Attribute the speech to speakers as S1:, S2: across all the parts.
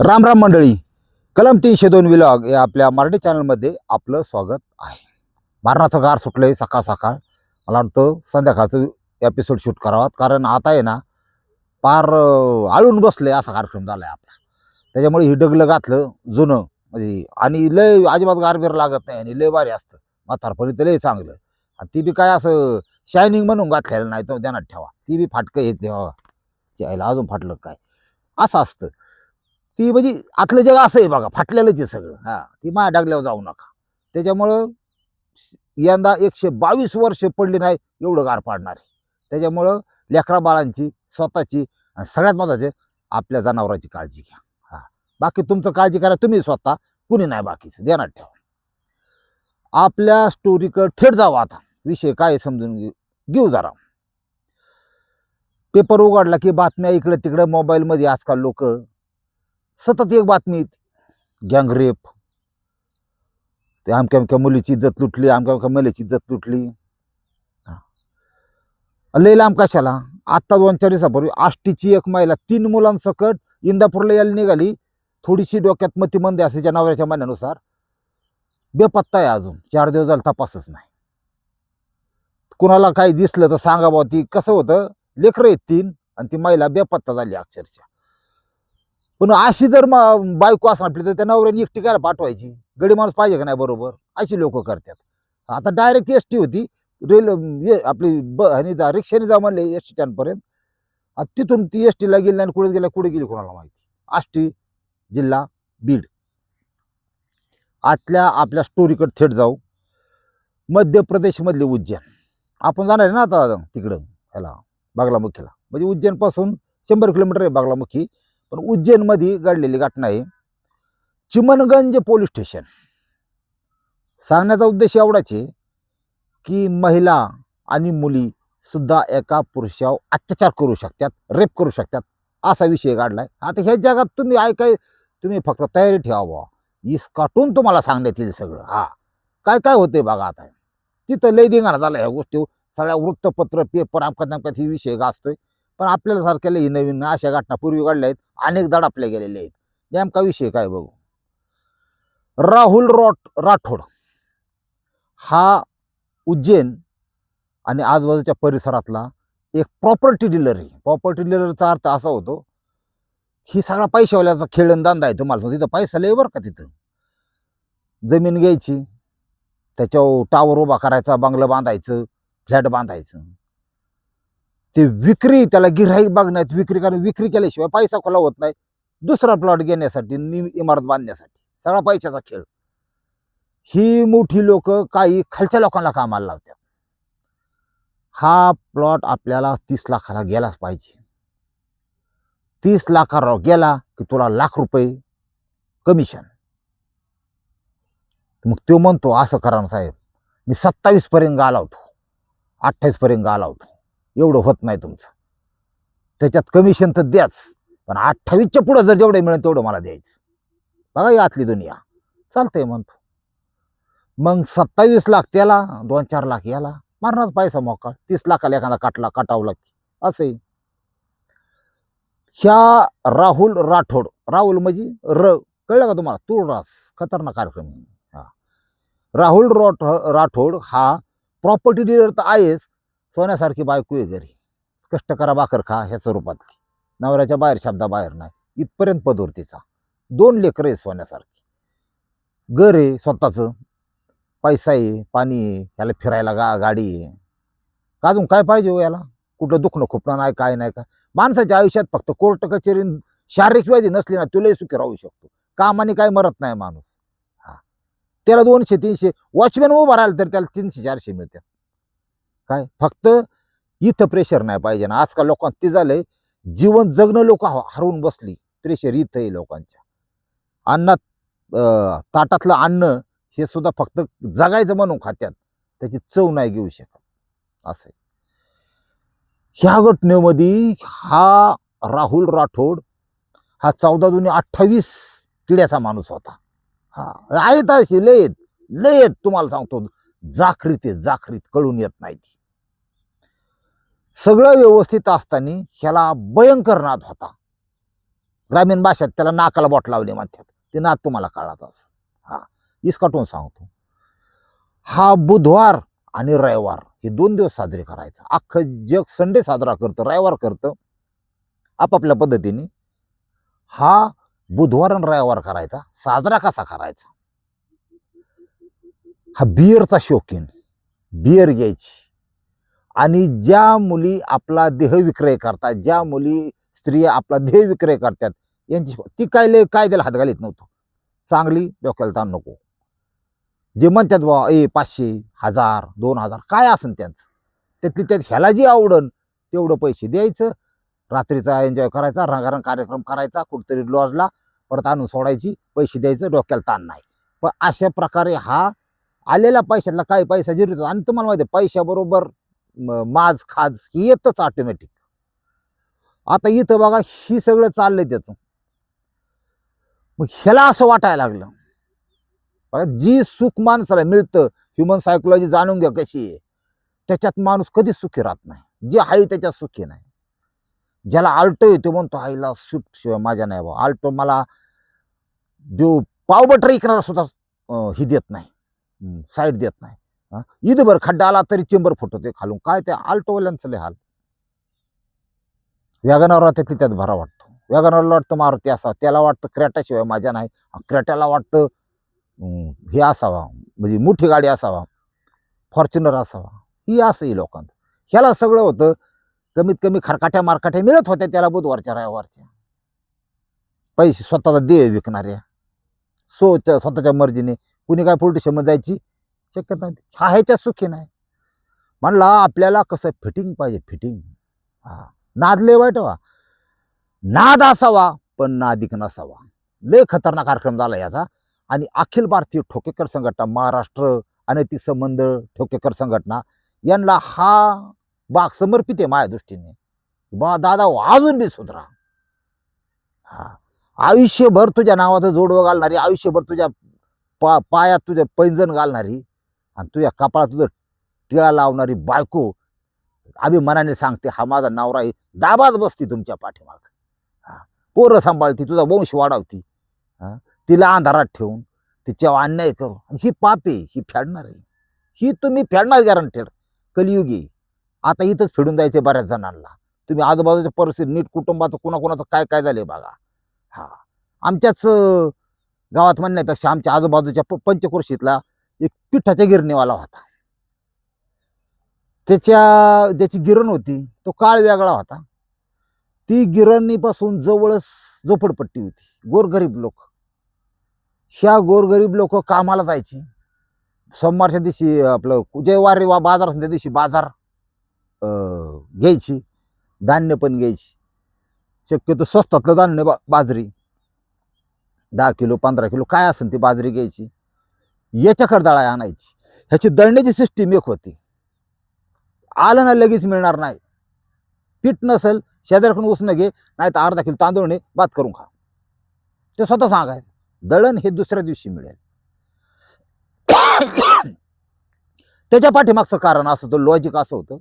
S1: राम राम मंडळी. कलम तीनशे दोन विलॉग या आपल्या मराठी चॅनलमध्ये आपलं स्वागत आहे. मारणाचं गार सुटलंय सकाळ सकाळ. मला वाटतं संध्याकाळचं एपिसोड शूट करावा. कारण आता आहे ना पार आळून बसले असा कार्यक्रम झाला आहे आपला. त्याच्यामुळे ही डगलं घातलं जुनं. म्हणजे आणि लय अजिबात गारबीर लागत नाही आणि लय भारी असतं. म्हातारपणी तर लय चांगलं. आणि ती बी काय असं शायनिंग म्हणून घातलेलं नाही तो ध्यानात ठेवा. ती बी फाटकं येत देवा यायला अजून फाटलं काय? असं असतं. ती म्हणजे आतलं जग असं आहे बघा फाटलेलंच आहे सगळं. हां ती माया डागल्यावर जाऊ नका. त्याच्यामुळं यंदा एकशे बावीस वर्ष पडली नाही एवढं गार पाडणार आहे. त्याच्यामुळं लेकरा बाळांची स्वतःची आणि सगळ्यात महत्त्वाचे आपल्या जनावरांची काळजी घ्या. हां बाकी तुमचं काळजी करा तुम्ही स्वतः कुणी नाही बाकीचं ध्यानात ठेवा. आपल्या स्टोरीकडे थेट जावा आता. विषय काय समजून घेऊ घेऊ जरा. पेपर उघडला की बातम्या इकडं तिकडं मोबाईलमध्ये आजकाल लोक सतत एक बातमी गँगरेप ते अमक्या अमक्या मुलीची इज्जत लुटली अमक्या अमक्या मुलीची इज्जत लुटली. हा. लांब कशाला? आत्ता दोन चार दिवसापूर्वी आष्टीची एक महिला तीन मुलांसकट इंदापूरला यायला निघाली. थोडीशी डोक्यात मतिमंदी असायच्या नवऱ्याच्या म्हणण्यानुसार. बेपत्ता आहे अजून. चार दिवस झाला तपासच नाही. कुणाला काही दिसलं तर सांगा बुवा ती. कसं होतं? लेकरं आहेत तीन आणि ती महिला बेपत्ता झाली अक्षरशः. पण अशी जर म- बायको असणार आपली तर त्या नवऱ्याने एकटी करायला पाठवायची? गडी माणूस पाहिजे का नाही बरोबर? अशी लोक करतात. आता डायरेक्ट एस टी होती. रेल ये- आपली ब आणि जा रिक्षाने जा म्हणले एस टी स्टँडपर्यंत तिथून ती एस टीला गेली आणि कुठे गेल्या कुठे गेली कोणाला माहिती? आष्टी जिल्हा बीड. आतल्या आपल्या स्टोरीकडे थेट जाऊ. मध्य प्रदेशमधले उज्जैन. आपण जाणार आहे ना आता तिकडं ह्याला बागलामुखीला. म्हणजे उज्जैनपासून शंभर किलोमीटर आहे बागलामुखी. पण उज्जैनमध्ये घडलेली घटना आहे. Chimanganj police station. सांगण्याचा उद्देश एवढाच आहे की महिला आणि मुली सुद्धा एका पुरुषावर अत्याचार करू शकतात रेप करू शकतात असा विषय घडलाय. आता ह्या जगात तुम्ही ऐकाय तुम्ही फक्त तयारी ठेवा इस काटून तुम्हाला सांगण्यात येईल सगळं. हा. काय काय होते बघा आता. तिथं लय दिंगाणा झाला ह्या गोष्टी सगळ्या वृत्तपत्र पेपर आमकात अमकात ही विषय गाजतोय पण आपल्याला सारख्याला ही नवीन अशा घटना पूर्वी घडल्या आहेत अनेक दडापल्या गेलेले आहेत. नेमका विषय काय बघू? राहुल रॉट राठोड हा उज्जैन आणि आजूबाजूच्या परिसरातला एक प्रॉपर्टी डीलर आहे. प्रॉपर्टी डीलरचा अर्थ असा होतो ही सगळा पैशावाल्याचा खेळ आहे तुम्हाला तिथं पैसा लय बरं का तिथं. जमीन घ्यायची त्याच्यावर टावर उभा करायचा बंगलं बांधायचं फ्लॅट बांधायचं. ते विक्री त्याला गिऱ्हाईक बघण्यात विक्री कारण विक्री केल्याशिवाय पैसा खुला होत नाही. दुसरा प्लॉट घेण्यासाठी निम इमारत बांधण्यासाठी. सगळा पैशाचा खेळ. ही मोठी लोक काही खालच्या लोकांना कामाला लावतात. हा प्लॉट आपल्याला तीस लाखाला गेलाच पाहिजे. तीस लाखाला गेला की तुला लाख रुपये कमिशन मग तो म्हणतो असं करा ना साहेब. मी सत्तावीस पर्यंत होतो. अठ्ठावीस पर्यंत होतो. एवढं होत नाही तुमचं. त्याच्यात कमिशन तर द्याच पण अठ्ठावीसच्या पुढं जर जेवढं मिळेल तेवढं मला द्यायचं. बघा ही आतली दुनिया. चालतंय म्हणतो. मग सत्तावीस लाख त्याला दोन चार लाख याला. मारणार पैसा मोका तीस लाखाला एखादा काटला काटावला की. असे ह्या राहुल राठोड राहुल म्हणजे र कळलं का तुम्हाला? तुळरास खतरनाक कार्यक्रम आहे. हा. राहुल राठोड हा प्रॉपर्टी डीलर तर आहेच सोन्यासारखी बायको आहे घरी. कष्ट करा भाकर खा ह्या स्वरूपातली. नवऱ्याच्या बाहेर शब्दाबाहेर नाही. इथपर्यंत पदोर तिचा. दोन लेकरं आहे सोन्यासारखी. घर आहे स्वतःचं. पैसा आहे पाणी आहे ह्याला फिरायला गा गाडी आहे. का अजून काय पाहिजे हो याला? कुठलं दुखणं खुपणं नाही काय नाही काय. माणसाच्या आयुष्यात फक्त कोर्ट कचेरी शारीरिक व्याधी नसली ना तुलाही सुखी राहू शकतो. कामाने काय मरत नाही माणूस. हा. त्याला दोनशे तीनशे वॉचमॅन उभा राहिला तर त्याला तीनशे चारशे मिळतात. काय? फक्त इथं प्रेशर नाही पाहिजे ना. आजकाल लोकांना ते झालंय जीवन जगणं लोक हरवून बसली. प्रेशर इथं आहे लोकांच्या. अन्नात अं, ताटातलं अन्न हे सुद्धा फक्त जगायचं म्हणून खात्यात. त्याची चव नाही घेऊ शकत. असं आहे. ह्या घटनेमध्ये हा राहुल राठोड हा चौदा दोन्ही अठ्ठावीस किड्याचा माणूस होता. हा. आहेत असे लयत लयत तुम्हाला सांगतो. जाखरीत आहे जाखरीत. कळून येत नाही ती. सगळं व्यवस्थित असताना ह्याला भयंकर नाद होता. ग्रामीण भाषेत त्याला नाकाला बोट लावली म्हणतात. ते नाद तुम्हाला कळलाच हा इसकाटून सांगतो. हा बुधवार आणि रविवार हे दोन दिवस साजरे करायचं. अख्खं जग संडे साजरा करतं रविवार करतं. आपापल्या पद्धतीने हा बुधवार आणि रविवार करायचा. साजरा कसा करायचा? हा बिअरचा शौकीन. बिअर घ्यायची. आणि ज्या मुली आपला देह विक्रय करतात ज्या मुली स्त्रिया आपला देह विक्रय करतात यांची ती काय लय कायद्याला हात घालीत नव्हतो. चांगली डोक्याला ताण नको. जे म्हणतात बा ए पाचशे हजार दोन हजार काय असन त्यांचं? त्यातली त्यात ह्याला जी आवडन तेवढं पैसे द्यायचं रात्रीचा एन्जॉय करायचा रंगारंग कार्यक्रम करायचा कुठेतरी लॉजला परत आणून सोडायची पैसे द्यायचं डोक्याला ताण नाही. पण अशा प्रकारे हा आलेल्या पैशातला काही पैसा जिरतो आणि तुम्हाला माहिती आहे पैशाबरोबर माज खाज ही येतच ऑटोमॅटिक आता इथं बघा ही सगळं चाललंय त्याचं. मग ह्याला असं वाटायला लागलं. बघा जी सुख माणसाला मिळतं ह्युमन सायकोलॉजी जाणून घ्या कशी आहे. त्याच्यात माणूस कधीच सुखी राहत नाही. जे आहे त्याच्यात सुखी नाही. ज्याला आल्टो येतो म्हणतो आईला स्विफ्ट शिवाय माझ्या नाही बा आल्टो मला जो पावबटर ऐकणारा सुद्धा ही देत नाही. साईड देत नाही. हा? इथभर खड्डा आला तरी चेंबर फुटतोय खालून. काय ते आल्टोवाल्यांचं लय हाल. वॅगनावर त्यातली त्यात भरा वाटतो. वॅगनावरला वाटतं मारुती असावा. त्याला वाटतं क्रॅटाशिवाय माझ्या नाही. क्रॅटाला वाटतं हे असावा. म्हणजे मोठी गाडी असावा. फॉर्च्युनर असावा. ही असं ही लोकांचं. ह्याला सगळं होतं. कमीत कमी खरकाट्या मारकाट्या मिळत होत्या त्याला बुधवारच्या रविवारच्या. पैसे स्वतःचा देह विकणाऱ्या. सो स्वतःच्या मर्जीने. कुणी काय पोलिटिशियन जायची? शक्यता नाही. हा ह्याच्यात सुखी नाही. म्हणला आपल्याला कसं फिटिंग पाहिजे फिटिंग हा. नाद लय वाईट व्हा नाद असावा पण नादिक नसावा. लय खतरनाक कार्यक्रम झाला याचा. आणि अखिल भारतीय ठोकेकर संघटना महाराष्ट्र अनैतिक संबंध ठोकेकर संघटना यांना हा बाग समर्पित आहे माझ्या दृष्टीने. बा दादा हो, अजून बी सुधरा. हा. आयुष्यभर तुझ्या नावाचं जोडवं घालणारी आयुष्यभर तुझ्या पा पायात तुझ्या पैंजण घालणारी आणि तुझ्या कपाळात तुझं टिळा लावणारी बायको अभिमानाने सांगते हा माझा नवरा आहे. दाबात बसती तुमच्या पाठीमाग. हा. पोरं सांभाळती तुझा वंश वाढवती. हां. तिला अंधारात ठेवून तिच्यावर अन्याय करू. आणि ही पापे ही फेडणार आहे. ही तुम्ही फेडणार गॅरंटेड कलियुगी आता इथंच फेडून जायचे बऱ्याच जणांना. तुम्ही आजूबाजूच्या परिस्थिती नीट कुटुंबाचं कोणाकोणाचं काय काय झालंय बघा. हा. आमच्याच गावात म्हणण्यापेक्षा आमच्या आजूबाजूच्या प- पंचकृषीतला एक पिठाच्या गिरणीवाला होता. त्याच्या ज्याची गिरण होती तो काळ वेगळा होता. ती गिरणीपासून जवळच झोपडपट्टी होती. गोरगरीब लोक. ह्या गोरगरीब लोक कामाला जायची. सोमवारच्या दिवशी आपलं जे वारे वा बाजार असेल त्या दिवशी बाजार अं, घ्यायची. धान्य पण घ्यायची. शक्यतो स्वस्तातलं धान्य बा बाजरी. दहा किलो पंधरा किलो काय असेल ती बाजरी घ्यायची. याच्याकडे दळा आणायची. ह्याची दळण्याची सिस्टीम एक होती. आलं ना लगेच मिळणार नाही. पीठ नसेल शेजारकडून उसणं घे नाही तर अर्धा किलो तांदूळ ने बात करून खा. ते स्वतः सांगायचं दळण हे दुसऱ्या दिवशी मिळेल. त्याच्या पाठीमागचं कारण असं होतं लॉजिक असं होतं.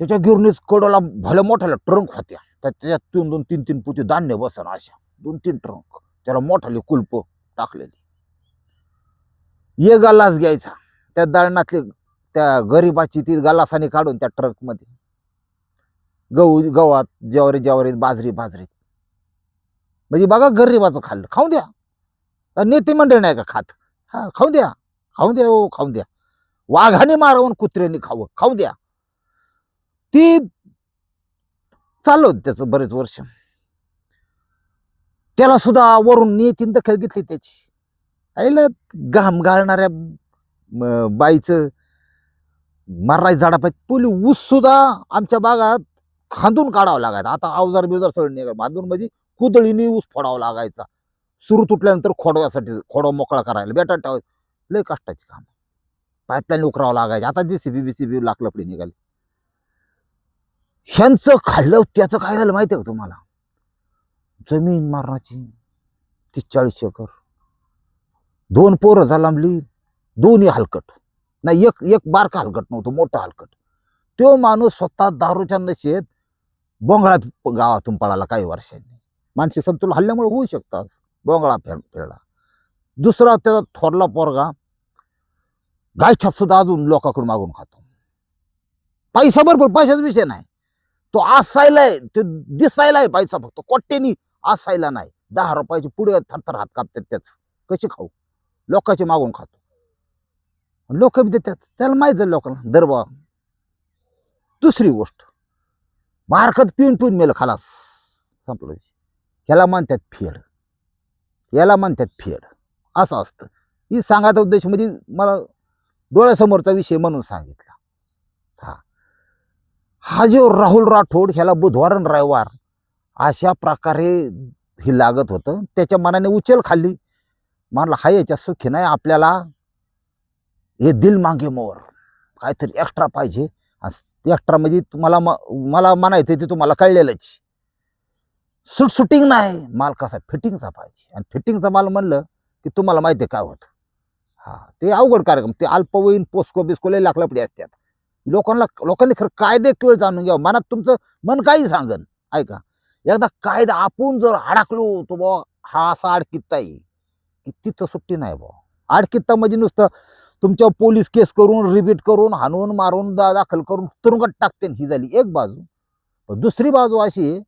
S1: त्याच्या गिरणीच कडोला भल्या मोठ्याला ट्रंक होत्या. तर त्याच्यात दोन दोन तीन तीन पुती धान्य बसन अशा. दोन तीन ट्रंक त्याला मोठाले कुलप टाकलेली. एक गल्लास घ्यायचा. त्या दळणातली त्या गरीबाची ती गल्लासाने काढून त्या ट्रकमध्ये गहू गव्हात ज्वारी ज्वारीत बाजरी बाजरीत. म्हणजे बघा गरीबाचं खाल्लं. खाऊ द्या. नेते मंडळ नाही का खात? हा खाऊ द्या. खाऊ द्या हो खाऊ द्या. वाघाने मारवून कुत्र्याने खावं. खाऊ द्या. ती चाललं होत त्याचं बरेच वर्ष. त्याला सुद्धा वरून नेतीन दखल घेतली त्याची. आईला घाम घालणाऱ्या बाईचं माराय झाडापाय पोली ऊस सुद्धा आमच्या बागात खांदून काढावं लागायचं. आता अवजार बिवजार सगळं निघाल. बांधून म्हणजे कुदळीने ऊस फोडावा लागायचा. सुरू तुटल्यानंतर खोडव्यासाठी खोडवा मोकळा करायला. बेटा ठेवायचं लय कष्टाची काम. पाईपलाईन उकरावं लागायचं. आता जे सीबी बी लाकलपडी निघाली. ह्यांचं खाल्लं त्याचं काय झालं माहिती आहे का तुम्हाला? जमीन मारणाची तीस चाळीस एकर. दोन पोरं झालांबली दोन्ही हलकट. नाही एक एक बारका हलकट नव्हतं मोठं हलकट. तो माणूस स्वतः दारूच्या नशेत बोंगळा गावातून पळाला काही वर्षांनी. मानसिक संतुलन हल्ल्यामुळे होऊ शकतात बोंगळा फेर फिरला. दुसरा त्याचा थोरला पोरगा गायछाप सुद्धा अजून लोकांकडून मागून खातो. पैसा भरपूर पैशाचा विषय नाही. तो असायलाय तो दिसायलाय पैसा फक्त. कोट्यानी असायला नाही. दहा रुपयाची पुढे थरथर हात कापतात त्याच. कशी खाऊ? लोकांचे मागून खातो. लोक बी देतात. त्याला माहीत झालं लोकांना. दरबा दुसरी गोष्ट. बारकत पिऊन पिऊन मेलं खालास. संपलं ह्याला म्हणतात फेड. याला म्हणतात फेड. असं असतं. ही सांगायचा उद्देश म्हणजे मला डोळ्यासमोरचा विषय म्हणून सांगितला. हा. हा जो राहुल राठोड ह्याला बुधवार आणि रविवार अशा प्रकारे हे लागत होतं. त्याच्या मनाने उचल खाल्ली. म्हणला हा याच्या सुखी नाही आपल्याला हे दिल मागे मोर. काहीतरी एक्स्ट्रा पाहिजे. एक्स्ट्रा म्हणजे तुम्हाला म- मला म्हणायचं ते तुम्हाला कळलेलंच. सुटसुटिंग नाही. माल कसा फिटिंगचा पाहिजे. आणि फिटिंगचा माल म्हणलं की तुम्हाला माहिती आहे काय होतं. हा ते अवघड कार्यक्रम. ते अल्पवयीन पोस्को बिस्को लय लाकडपडी असतात. लोकांना लोकांनी खरं कायदे केळ जाणून घ्यावं. मनात तुमचं मन काही सांगन. ऐका. एकदा कायदा आपण जर अडकलो तो बा हा असा अडकित्ता आहे तिथं सुट्टी नाही बा आडकित्ता म्हणजे नुसतं तुमच्या पोलीस केस करून रिपीट करून हाणून मारून दा दाखल करून तुरुंगात टाकते ही झाली एक बाजू. पण दुसरी बाजू अशी आहे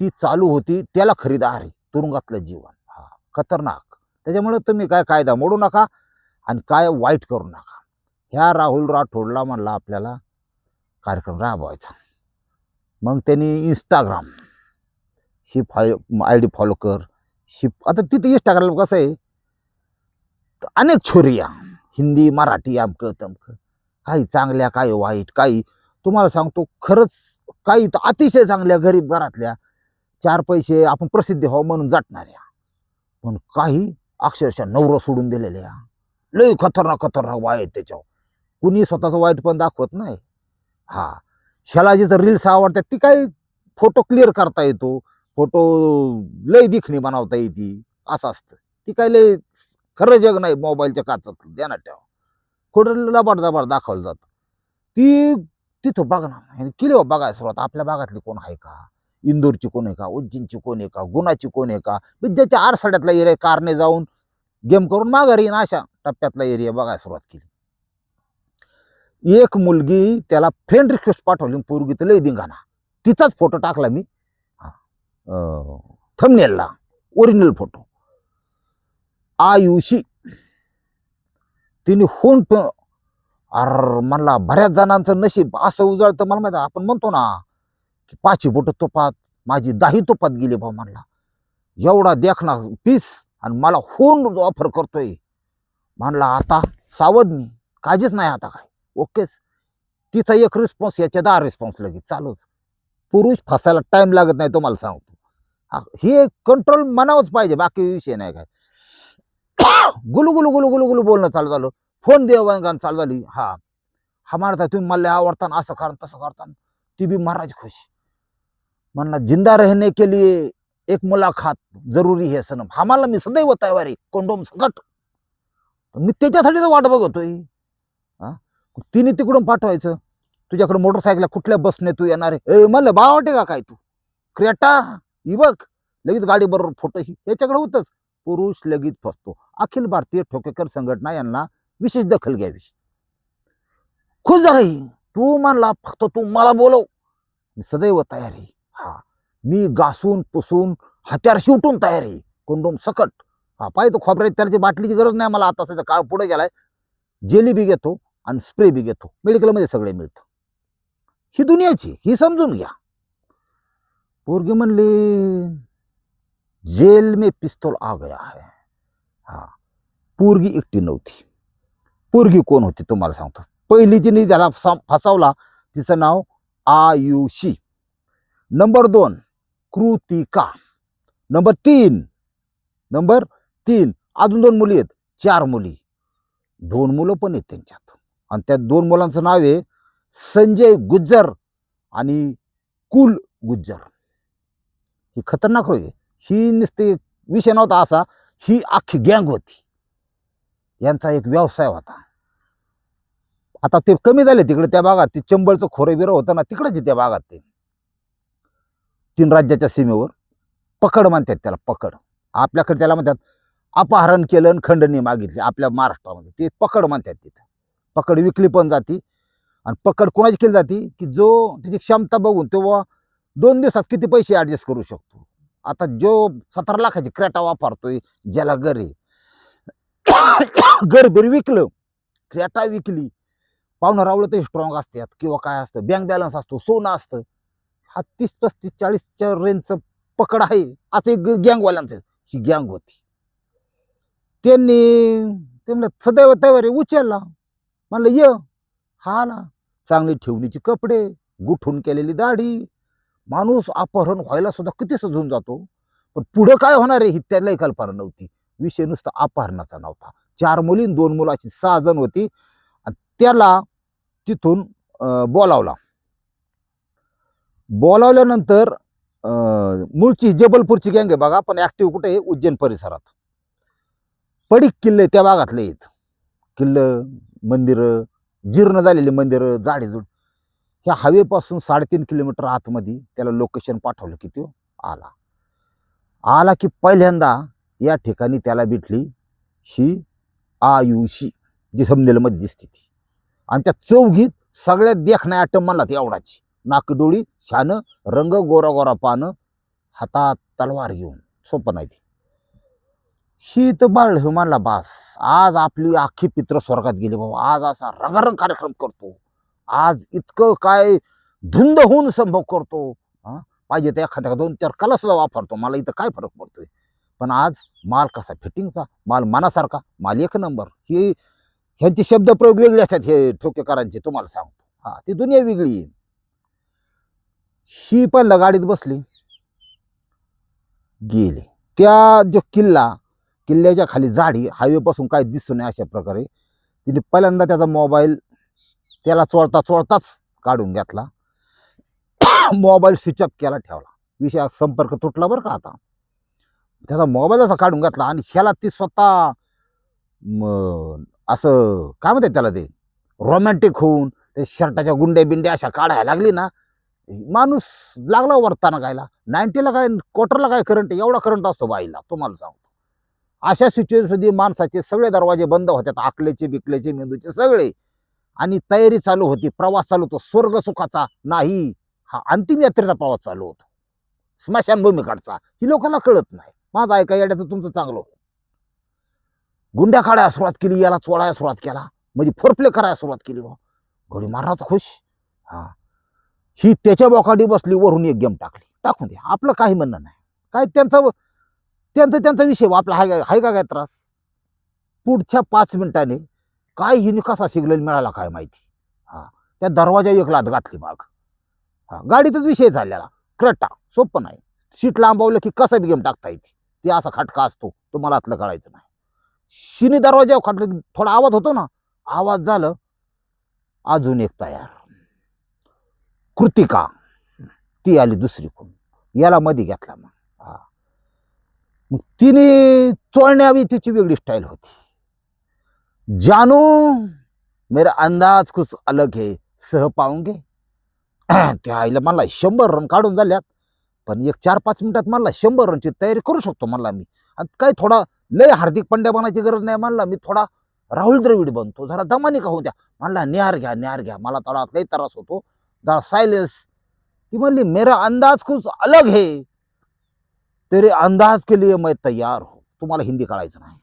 S1: ती चालू होती त्याला खरीदार आहे तुरुंगातलं जीवन. हा खतरनाक. त्याच्यामुळे तुम्ही काय कायदा मोडू नका आणि काय वाईट करू नका. ह्या राहुल राठोडला म्हणला आपल्याला कार्यक्रम राबवायचा. मग त्यांनी इंस्टाग्राम शी फाय आय डी फॉलो कर. शिप. आता तिथे इंस्टाग्राम कसं आहे? अनेक छोरिया हिंदी मराठी अमकं तमकं. काही चांगल्या काही वाईट काही तुम्हाला सांगतो खरंच काही तर अतिशय चांगल्या गरीब घरातल्या चार पैसे आपण प्रसिद्ध व्हावं म्हणून जाटणाऱ्या. पण काही अक्षरशः नवरं सोडून दिलेल्या. लय खतरनाक खतरनाक वाईट त्याच्यावर. कुणी स्वतःचं वाईट पण दाखवत नाही. हा. ह्याला जिथं रील्स आवडतात ती काही फोटो क्लिअर करता येतो. फोटो लय दिखणी बनवता येते असं असतं. ती काय लय खरं जग नाही मोबाईलच्या काचात ना ठेवा. कुठं लबाड जबाड दाखवलं जातं. ती तिथं बघ ना केली बा बघायला सुरुवात आपल्या भागातली कोण आहे का? इंदोरची कोण आहे का? उज्जैनची कोण आहे का? गुणाची कोण आहे का? विद्याच्या आरसाड्यातला एरिया कारने जाऊन गेम करून माघारी येईन अशा टप्प्यातला एरिया बघायला सुरुवात केली. एक मुलगी त्याला फ्रेंड रिक्वेस्ट पाठवली पोरगी तर लय दिंगाना तिचाच फोटो टाकला मी. थमनेलला ओरिजिनल फोटो आयुषी. तिने होऊन प- अर म्हणला बऱ्याच जणांचं नशीब असं उजळतं मला माहिती आहे, आपण म्हणतो ना की पाचही बोट तोपात माझी दाही तोपात गेली भाऊ म्हणला एवढा देखना पीस आणि मला होऊन ऑफर करतोय. म्हणला आता सावध मी. काळजीच नाही आता काय. ओकेच. तिचा एक रिस्पॉन्स याच्या दहा रिस्पॉन्स लगेच. चालूच. पुरुष फसायला टाइम लागत नाही तुम्हाला सांगतो. हा- हे कंट्रोल मनावंच पाहिजे बाकी विषय नाही काय. गुलू गुलू गुलू गुलू गुलू बोलणं चालू झालं. फोन देवांगान चालू झाली. हा. हा मारता तुम्ही मला आवडता असं करा तसं करता ती बी महाराज खुश. म्हणला जिंदा रहने के लिए एक मुलाखत जरुरी है सनम. आम्हाला मी सदैव तयारी आहे कोंडोम सकट. मी त्याच्यासाठीच वाट बघतोय. हा? तिने तिकडून पाठवायचं. तुझ्याकडे मोटरसायकल कुठल्या बसने तू येणार आहे? ए म्हणलं बा वाटे का काय तू? क्रेटा ही बघ. लगेच गाडी बरोबर फोटो ही. याच्याकडे होतच. पुरुष लगेच फसतो. अखिल भारतीय ठोकेकर संघटना यांना विशेष दखल घ्यावी. खुश झाला तू म्हणला फक्त तू मला बोलव. मी सदैव तयार आहे. हा. मी घासून पुसून हत्यार शिवटून तयार आहे. कोंडोम सकट. हा पाहिजे खोबऱ्या त्याची बाटलीची गरज नाही. मला आता सध्या काळ पुढे गेलाय. जेली बी घेतो आणि स्प्रे बी घेतो. मेडिकलमध्ये सगळे मिळतं. ही दुनियाची ही समजून घ्या. पोरगी म्हणली जेल में पिस्तौल आ गया है. हा पोरगी एकटी नव्हती. पोरगी कोण होती तुम्हाला सांगतो. पहिली जिने त्याला फसावला फसवला तिचं नाव आयुषी नंबर दोन कृतिका. नंबर तीन नंबर तीन अजून दोन मुली आहेत चार मुली. दोन मुलं पण आहेत त्यांच्यात. आणि त्या दोन मुलांचं नाव आहे संजय गुज्जर आणि कुल गुज्जर. ही खतरनाक होय ही नुसते विषय नव्हता असा ही अख्खी गँग होती. यांचा एक व्यवसाय होता. आता ते कमी झाले तिकडे त्या भागात ते चंबळचं खोरे बिरं होतं ना तिकडेच आहे त्या भागात ते. तीन राज्याच्या सीमेवर. पकड म्हणतात त्याला पकड. आपल्याकडे त्याला म्हणतात अपहरण केलं आणि खंडणी मागितली आपल्या महाराष्ट्रामध्ये. ते पकड म्हणतात तिथं. पकड विकली पण जाती. आणि पकड कोणाची केली जाते की जो त्याची क्षमता बघून तेव्हा दोन दिवसात किती पैसे ॲडजस्ट करू शकतो. आता जो सतरा लाखाची क्रेटा वापरतोय ज्याला घर आहे. घरबीर विकलं क्रेटा विकली पाहुणं रावलं तरी स्ट्रॉंग असतात किंवा काय असतं बँक बॅलन्स असतो सोनं असतं. हा तीस पस्तीस चाळीसच्या रेंजचं पकड आहे असं एक गँगवाल्यांचं ही गँग होती. त्यांनी ते म्हणलं सदैव तैवारी उचलला. म्हणलं ये. हा ना चांगली ठेवणीचे कपडे गुठून केलेली दाढी. माणूस अपहरण व्हायला सुद्धा किती सजून जातो? पण पुढं काय होणार आहे ही त्यालाही कल्पना नव्हती. विषय नुसता अपहरणाचा नव्हता. चार मुली दोन मुलाची सहा जण होती. आणि त्याला तिथून बोलावला. बोलावल्यानंतर मूळची जबलपूरची गँग आहे बघा पण ॲक्टिव्ह कुठे आहे? उज्जैन परिसरात. पडीक किल्ले त्या भागातले आहेत. किल्लं मंदिरं जीर्ण झालेली मंदिरं जाडीजूड. ह्या हवेपासून साडेतीन किलोमीटर आतमध्ये त्याला लोकेशन पाठवलं की तो आला. आला की पहिल्यांदा या ठिकाणी त्याला भेटली ही आयुषी जी समजेलमध्ये दिसते ती. आणि त्या चौघीत सगळ्यात देखण्या आयटम म्हणला ती एवढाची. नाकडोळी छान रंग गोरा गोरा पानं हातात तलवार घेऊन. सोपं नाही ती. शीत बाळ म्हणला बास आज आपली अख्खी पित्र स्वर्गात गेली बाबा. आज असा रंगारंग कार्यक्रम करतो. आज इतकं काय धुंद होऊन संभव करतो. हा? पाहिजे तर एखाद्या दोन चार कला सुद्धा वापरतो. मला इथं काय फरक पडतोय? पण आज माल कसा फिटिंगचा माल मनासारखा माल एक नंबर. ही ह्यांचे शब्दप्रयोग वेगळे असतात हे ठोकेकरांचे तुम्हाला सांगतो. हा ती दुनिया वेगळी आहे शी पहिल्या गाडीत बसली. गेली. त्या जो किल्ला किल्ल्याच्या खाली झाडी हायवेपासून काय दिसू नये अशा प्रकारे. तिने पहिल्यांदा त्याचा मोबाईल त्याला चोळता चोळताच काढून घेतला. मोबाईल स्विच ऑफ केला ठेवला. विषय संपर्क तुटला बरं का आता. त्याचा मोबाईल असा काढून घेतला आणि ह्याला ती स्वतः असं काय म्हणतात त्याला ते? रोमॅन्टिक होऊन ते शर्टाच्या गुंड्या बिंड्या अशा काढायला लागली ना माणूस लागला वरताना गायला. नाईन्टीला काय क्वार्टरला काय करंट एवढा करंट असतो बाईला तुम्हाला सांग अशा सिच्युएशनमध्ये माणसाचे सगळे दरवाजे बंद होतात आकलेचे बिकलेचे मेंदूचे सगळे. आणि तयारी चालू होती. प्रवास चालू होतो. स्वर्ग सुखाचा नाही. हा अंतिम यात्रेचा प्रवास चालू होतो. स्मशानभूमीकडचा ही लोकांना कळत नाही. माझं ऐका येण्याचं तुमचं चांगलं गुंड्या काढायला सुरुवात केली याला चोळायला सुरुवात केला. म्हणजे फोरप्ले करायला सुरुवात केली बा घडी महाराज खुश. हा. ही त्याच्या बोकाडी बसली वरून एक गेम टाकली. टाकून दे आपलं काही म्हणणं नाही. काय त्यांचा त्यांचा त्यांचा विषय आपला हाय हाय का काय त्रास? पुढच्या पाच मिनिटाने काय हिने कसा सिग्नल मिळाला काय माहिती? हा. त्या दरवाजा एक लात घातली माग. हा. गाडीतच विषय झालेला. क्रटा सोपं नाही. सीट लांबवलं की कसं बी गेम टाकता येते. ते असा खटका असतो. तुम्हाला आतलं कळायचं नाही. शिनी दरवाजा खटलं थोडा आवाज होतो ना आवाज झालं अजून एक तयार. कृतिका. ती आली दुसरी कोण याला मध्ये घेतला मग. मग तिने चोळण्यावी तिची वेगळी स्टाईल होती. जानू मेरा अंदाज कुछ अलग है सह पाऊंगे. त्या आईला मला शंभर रन काढून झाल्यात पण एक चार पाच मिनिटात मला शंभर रनची तयारी करू शकतो म्हणला मी. आणि काय थोडा लय हार्दिक पंड्या बनायची गरज नाही म्हणला मी थोडा राहुल द्रविड बनतो जरा दमानी का होऊ द्या म्हणला न्यार घ्या न्यार घ्या मला थोडा लय त्रास होतो. द सायलेन्स ती म्हणली मेरा अंदाज कुछ अलग है तेरे अंदाज के लिए मैं तयार हो। तुम्हाला हिंदी कळायचं नाही।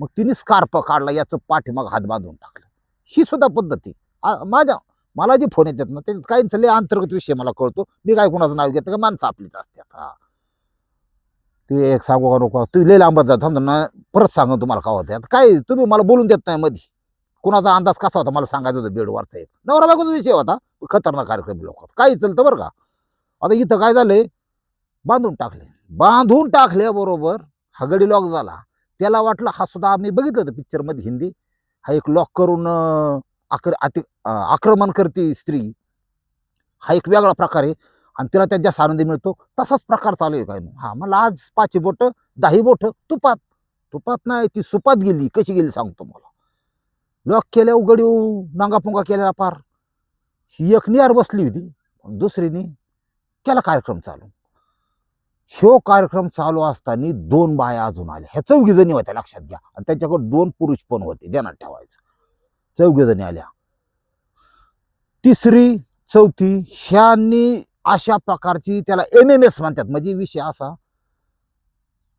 S1: मग तिने स्कार्प काढला याचं पाठीमाग हात बांधून टाकलं. ही सुद्धा पद्धती. माझ्या मला जे फोन येतात ना त्याच्यात काहींचं लय अंतर्गत विषय मला कळतो. मी काय कोणाचं नाव घेतो का माणसं आपलीच असतात हा ते एक सांगू का नको? तू लय लांबत जात समजा ना परत सांगून तुम्हाला का होत्यात काय तुम्ही मला बोलून देत नाही मध्ये कुणाचा अंदाज कसा होता मला सांगायचं होतं बेडवरचा एक. नवरा बायकोचा विषय होता. खतरनाक कार्यक्रम लोक काही चलतं बरं का. आता इथं काय झालंय? बांधून टाकले बांधून टाकल्याबरोबर बरोबर हगडी लॉक झाला. त्याला वाटलं हा सुद्धा आम्ही बघितलं होतं पिक्चरमध्ये हिंदी. हा एक लॉक करून आक्र अति आक्रमण करते स्त्री. हा एक वेगळा प्रकार आहे. आणि तिला त्यात जास्त आनंद मिळतो. तसाच प्रकार चालू आहे काय? हा मला आज पाचशे बोट दही बोट तुपात. तुपात नाही ती सुपात गेली. कशी गेली सांगतो मला लॉक केल्या उघडी नांगापुंगा केलेला पार. ही एक नियार बसली होती. दुसरीने केला कार्यक्रम चालू. शो कार्यक्रम चालू असताना दोन बाया अजून आल्या. ह्या चौघीजणी होत्या लक्षात घ्या. आणि त्यांच्याकडे दोन पुरुष पण होते ध्यानात ठेवायचं. चौघी जणी आल्या. तिसरी चौथी ह्यांनी अशा प्रकारची त्याला एम एम एस म्हणतात. म्हणजे विषय असा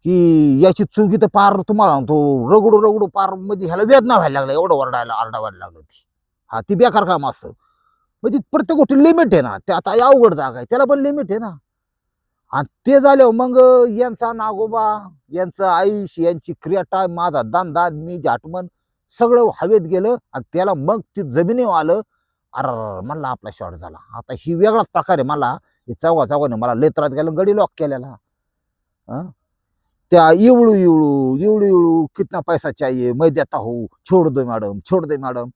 S1: की याची चुकी तर पार तुम्हाला तो रगडू रगडू पार म्हणजे ह्याला वेदना व्हायला लागला एवढं वरडायला आरडावायला लागलं ती हा ती बेकार काम असतं. म्हणजे प्रत्येक गोष्टी लिमिट आहे ना. ते आता अवघड जागा आहे. त्याला पण लिमिट आहे ना. आणि ते झाल्यावर मग यांचा नागोबा यांचं आईश यांची क्रियाटा माझा दान दान मी जाटमन सगळं हवेत गेलं आणि त्याला मग ती जमिनीवर आलं. अर म्हणला आपला शॉट झाला. आता ही वेगळाच प्रकार आहे मला. हे चौघा चौघाने मला लेत्रात गेलं गडी लॉक केलेला. त्या इवळू इवळू इवळू इवळू कितना पैसा चाहिए? मैं देता हो. छोड़ दो मॅडम छोड़ दे मॅडम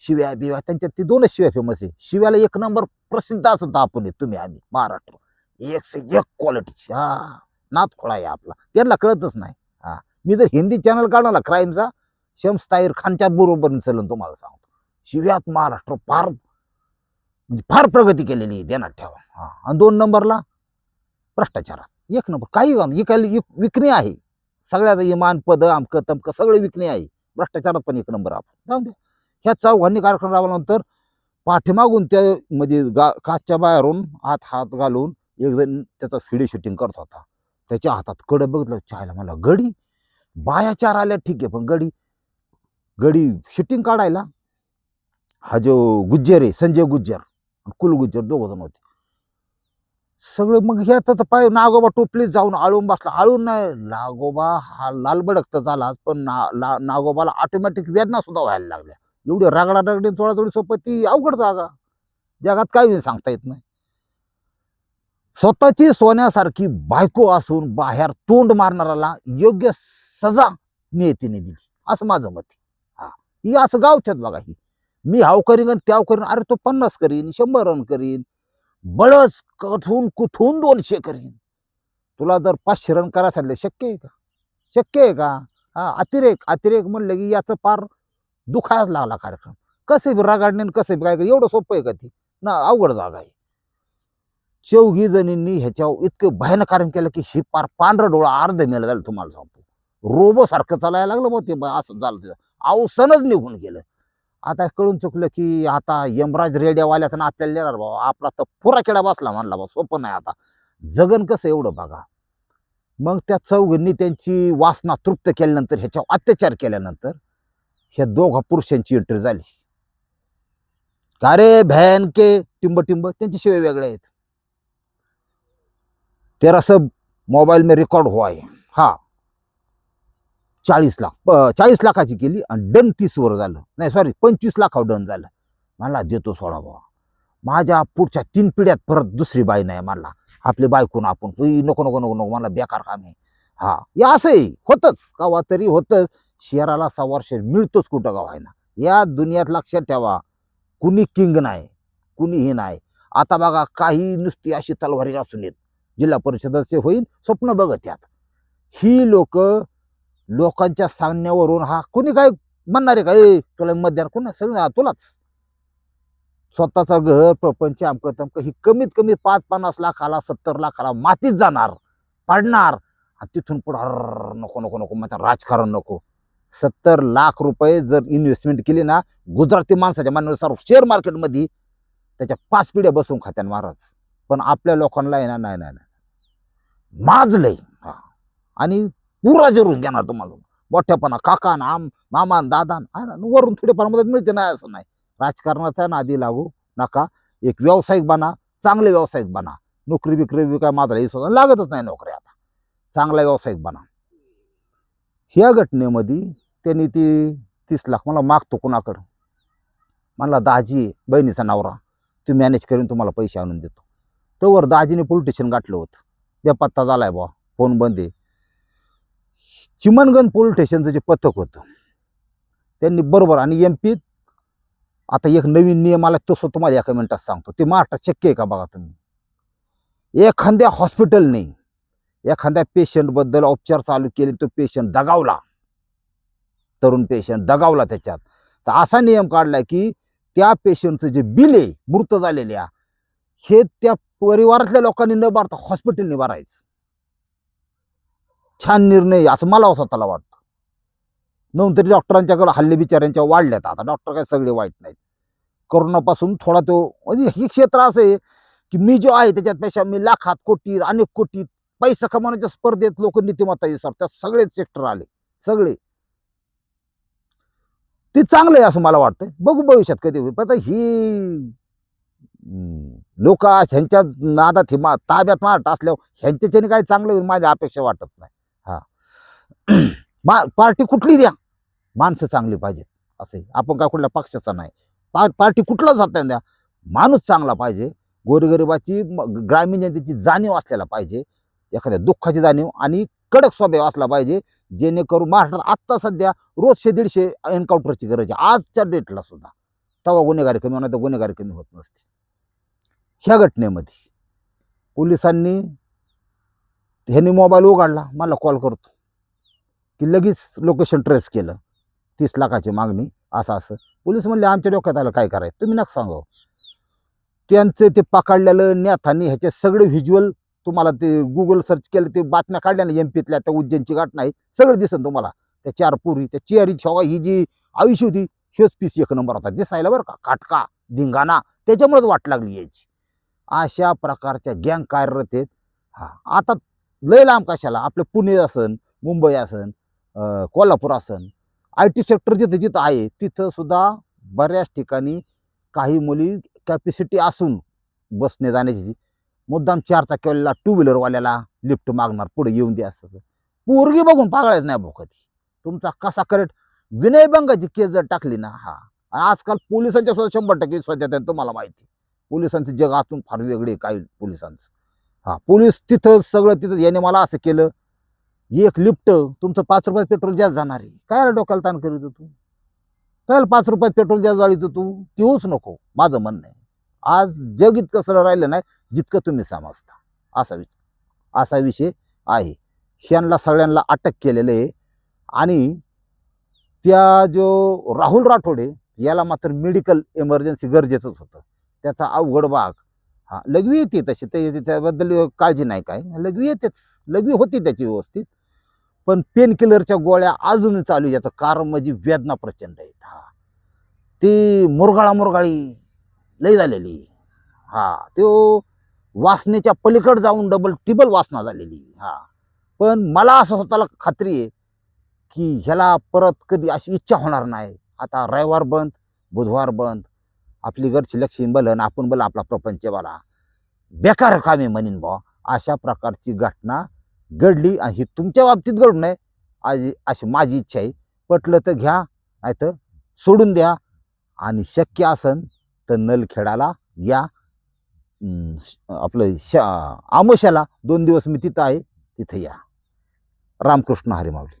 S1: शिव्या बिव्या त्यांच्यात ती दोनच शिव्या फेमस आहे. शिव्याला एक नंबर प्रसिद्ध असत आपण आहे, तुम्ही आम्ही महाराष्ट्र. एक से एक क्वालिटीची हा नात खोळा आहे आपला. त्यांना कळतच नाही. हा मी जर हिंदी चॅनल काढला क्राईमचा शम्स ताईर खानच्या बरोबर चलन तुम्हाला सांगतो. शिव्यात महाराष्ट्र फार म्हणजे फार प्रगती केलेली आहे देण्यात ठेवा. हा आणि दोन नंबरला भ्रष्टाचारात. एक नंबर. काही विकायला विकणे आहे. सगळ्याचं इमान पद अमकं तमकं सगळं विकणे आहे. भ्रष्टाचारात पण एक नंबर आपण. जाऊन द्या. ह्या चौघांनी कार्यक्रम राबवल्यानंतर पाठीमागून त्या म्हणजे गा काचच्या बाहेरून हात हात घालून एकजण त्याचा व्हिडिओ शूटिंग करत होता. त्याच्या हातात कडं बघितलं चायला मला गडी. बाया चार आल्या ठीक आहे पण गडी गडी शूटिंग काढायला. हा जो गुज्जर आहे संजय गुज्जर कुल गुज्जर दोघं जण होते. सगळे मग ह्याचा तर पाय नागोबा टोपलीत जाऊन आळून बसला. आळून नाही नागोबा हा लालबडक तर झालाच पण ना, ला- नागोबाला ऑटोमॅटिक वेदना सुद्धा व्हायला लागल्या. एवढी रागडा रगडी चोळाचोळी सोपं ती अवघड जागा. जगात काही सांगता येत नाही. स्वतःची सोन्यासारखी बायको असून बाहेर तोंड मारणाऱ्याला योग्य सजा नियतीने दिली. असं माझं मत हा. ही असं गावच्यात बघा ही. मी हाव करीन आणि त्याव करीन. अरे तो पन्नास करीन शंभर रन करीन. बळच कथून कुथून दोनशे करीन. तुला जर पाचशे रन करायला सांगितलं शक्य आहे का? शक्य आहे का? हा अतिरेक अतिरेक म्हणलं की याचं पार दुखायला लागला कार्यक्रम. कसे बी रागाडणे आणि कसे बी काय एवढं सोपं आहे का ती? ना अवघड जागा आहे. चौघी जणींनी ह्याच्यावर इतकं भयानक कारण केलं की ही पार पांढरा डोळा अर्ध मेलं झालं तुम्हाला सांगतो. रोबो सारखं चालायला लागलं मग ते बा- असं झालं तिथं अवसनच निघून गेलं. आता कळून चुकलं की आता यमराज रेड्यावाल्यात आपल्याला येणार बाबा आपला तर पुरा केडा बसला म्हणला बा सोपं नाही आता. जगन कसं एवढं बघा. मग त्या चौघींनी त्यांची वासना तृप्त केल्यानंतर ह्याच्यावर अत्याचार केल्यानंतर ह्या दोघा पुरुषांची एंट्री झाली. का रे भॅन के टिंब टिंब त्यांची शिवाय वेगळे आहेत. तेरा सब मोबाईल में रेकॉर्ड हुआ आहे. हा. चाळीस लाख चाळीस लाखाची केली आणि डन तीस वर झालं. नाही सॉरी पंचवीस लाखावर डन झालं. मला देतो सोडा बाबा माझ्या पुढच्या तीन पिढ्यात परत दुसरी बाई नाही मला आपली बायकून आपण नको नको नको नको मला बेकार काम आहे. हा. या असंही होतच. कवा तरी होतंच. शहराला वर्ष मिळतोच कुठं का ना. या दुनियात लक्षात ठेवा. कुणी किंग नाही. कुणीही नाही. आता बघा काही नुसती अशी तलवारी असून येत. जिल्हा परिषदाचे होईल स्वप्न बघत यात. ही लोक लोकांच्या सांगण्यावरून हा कोणी काय म्हणणार आहे का? तुला मतदार कोण सगळं तुलाच. स्वतःचा घर प्रपंच अमकं तमकं ही कमीत कमी पाच पन्नास लाखाला सत्तर लाखाला मातीत जाणार पडणार. आणि तिथून पुढं नको नको नको म्हणतात राजकारण नको. सत्तर लाख रुपये जर इन्व्हेस्टमेंट केली ना गुजराती माणसाच्या मान्यानुसार शेअर मार्केटमध्ये त्याच्या पाच पिढ्या बसून खात्यान महाराज. पण आपल्या लोकांना येणार ना नाही नाही नाही. माजलंय. हा. आणि पुरा जरून घेणार तुम्हाला. मोठ्यापणा काका ना आम मामा दादान दादा ना, वरून थोडेफार मदत मिळते नाही असं नाही. राजकारणाचा नादी लागू नका. एक व्यावसायिक बना चांगले व्यावसायिक बना. नोकरी बिकरी बी काय माझा हे स्वतः लागतच नाही नोकरी आता. चांगला व्यावसायिक बना. ह्या घटनेमध्ये त्यांनी ती तीस लाख मला मागतो कोणाकडं? मला दाजी बहिणीचा नवरा. ती मॅनेज करून तुम्हाला पैसे आणून देतो. तोवर दाजीने पोलीस स्टेशन गाठलं होतं. बेपत्ता झालाय बा फोन बंद आहे. चिमनगंज पोलीस स्टेशनचं जे पथक होतं त्यांनी बरोबर आणि एम पीत आता एक नवीन नियम आला तो सुद्धा तुम्हाला एका मिनिटात सांगतो. ते महाराष्ट्रात शक्य आहे का बघा तुम्ही? एखाद्या हॉस्पिटलने एखाद्या पेशंटबद्दल उपचार चालू केले तो पेशंट दगावला. तरुण पेशंट दगावला त्याच्यात. तर असा नियम काढला की त्या पेशंटचं जे बिल आहे मृत झालेल्या हे त्या परिवारातल्या लोकांनी न भरता हॉस्पिटलने भरायचं छान निर्णय आहे, असं मला स्वतःला वाटतं. नंतर तरी डॉक्टरांच्याकडे हल्ले बिचाऱ्यांच्या वाढल्यात आता. डॉक्टर काय सगळे वाईट नाहीत. करोनापासून थोडा तो म्हणजे हे क्षेत्र असं आहे की मी जो आहे त्याच्यापेक्षा मी लाखात कोटी अनेक कोटीत पैसा कमावण्याच्या स्पर्धेत लोक नीतिमत्ता विसरतात त्यात सगळेच सेक्टर आले. सगळे. ते चांगलं आहे असं मला वाटतं बघू भविष्यात कधी होईल. पण आता ही लोक ह्यांच्या नादात हे मा ताब्यात मार असल्यावर ह्यांच्याच्याने काही चांगलं होईल अपेक्षा वाटत नाही. हा. मा पार्टी कुठली द्या. माणसं चांगली पाहिजेत असे आपण काय कुठल्या पक्षाचा नाही. पा पार्टी कुठलाच हात द्या. माणूस चांगला पाहिजे. गोरगरिबाची ग्रामीण जनतेची जाणीव असलेला पाहिजे. एखाद्या दुःखाची जाणीव आणि कडक स्वभाव असला पाहिजे. जेणेकरून महाराष्ट्रात आत्ता सध्या रोजशे दीडशे एन्काउंटरची गरज आहे. आजच्या डेटला सुद्धा. तेव्हा गुन्हेगारी कमी होणार तर गुन्हेगारी कमी होत नसते. ह्या घटनेमध्ये पोलिसांनी ह्यांनी मोबाईल उघडला मला कॉल करतो. की लगेच लोकेशन ट्रेस केलं. तीस लाखाची मागणी असं असं. पोलीस म्हणले आमच्या डोक्यात आलं काय करायचं? तुम्ही नका सांगा त्यांचं ते पकडलेलं नेथानी ह्याचे सगळे व्हिज्युअल तुम्हाला ते गुगल सर्च केलं ते बातम्या काढल्या ना एम पीतल्या त्या उज्जैनची घटना आहे सगळं दिसन तुम्हाला. त्या चार पुरी त्या चेहरी छवा ही जी आयुष्य होती हेच पीस एक नंबर होता. दिसायला बरं का काटका धिंगाणा त्याच्यामुळेच वाट लागली यायची अशा प्रकारच्या गँग कार्यरत आहेत. हा आता लय लांब कशाला? आपलं पुणे असन मुंबई असन कोल्हापूर असन आय टी सेक्टर जिथं जिथं आहे तिथं सुद्धा बऱ्याच ठिकाणी काही मुली कॅपॅसिटी असून बसने जाण्याची. मुद्दाम चार चाकीवाल्याला टू व्हीलरवाल्याला लिफ्ट मागणार पुढे येऊन दे असं पोरगी बघून पागळायच नाही भोकत तुमचा कसा करेक्ट विनयभंगाची केस जर टाकली ना हा. आणि आजकाल पोलिसांच्या सुद्धा शंभर टक्के स्वच्छता तुम्हाला माहिती. पोलिसांचं जग आतून फार वेगळे आहे काही पोलिसांचं. हा पोलीस तिथं सगळं तिथं याने मला असं केलं एक लिफ्ट तुमचं पाच रुपयात पेट्रोल जास्त जाणार आहे. काय डोक्याला ताण करीत तू काय पाच रुपयात पेट्रोल जास्त जाळीचं तू घेऊच नको माझं म्हणणं आहे. आज जग इतकं सरळ राहिलं नाही जितकं तुम्ही समजता. असा विषय असा विषय आहे. ह्यांना सगळ्यांना अटक केलेलं आहे. आणि त्या जो राहुल राठोडे याला मात्र मेडिकल इमर्जन्सी गरजेचंच होतं. त्याचा अवघड भाग. हा लघवी येते तशी ते त्याबद्दल काळजी नाही काय. लघवी येतेच लघवी होती त्याची व्यवस्थित. पण पेनकिलरच्या गोळ्या अजून चालू आहे. याचं कारण म्हणजे वेदना प्रचंड आहेत. हा. ती मुरगाळा मुरगाळी लई झालेली हा तो वासनेच्या पलीकड जाऊन डबल टिबल वासना झालेली हा. पण मला असं स्वतःला खात्री आहे की ह्याला परत कधी अशी इच्छा होणार नाही. आता रविवार बंद बुधवार बंद आपली घरची लक्ष्मी बलन आपण बला आपला प्रपंच बला. बेकार कामे म्हणीन बा अशा प्रकारची घटना घडली आणि ही तुमच्या बाबतीत घडू नये. आज अशी माझी इच्छा आहे. पटलं तर घ्या नाही तर सोडून द्या. आणि शक्य असन तर नलखेडाला या आपलं श- आपलं शा आमोशाला दोन दिवस मी तिथं आहे तिथं या. रामकृष्ण हरिमावली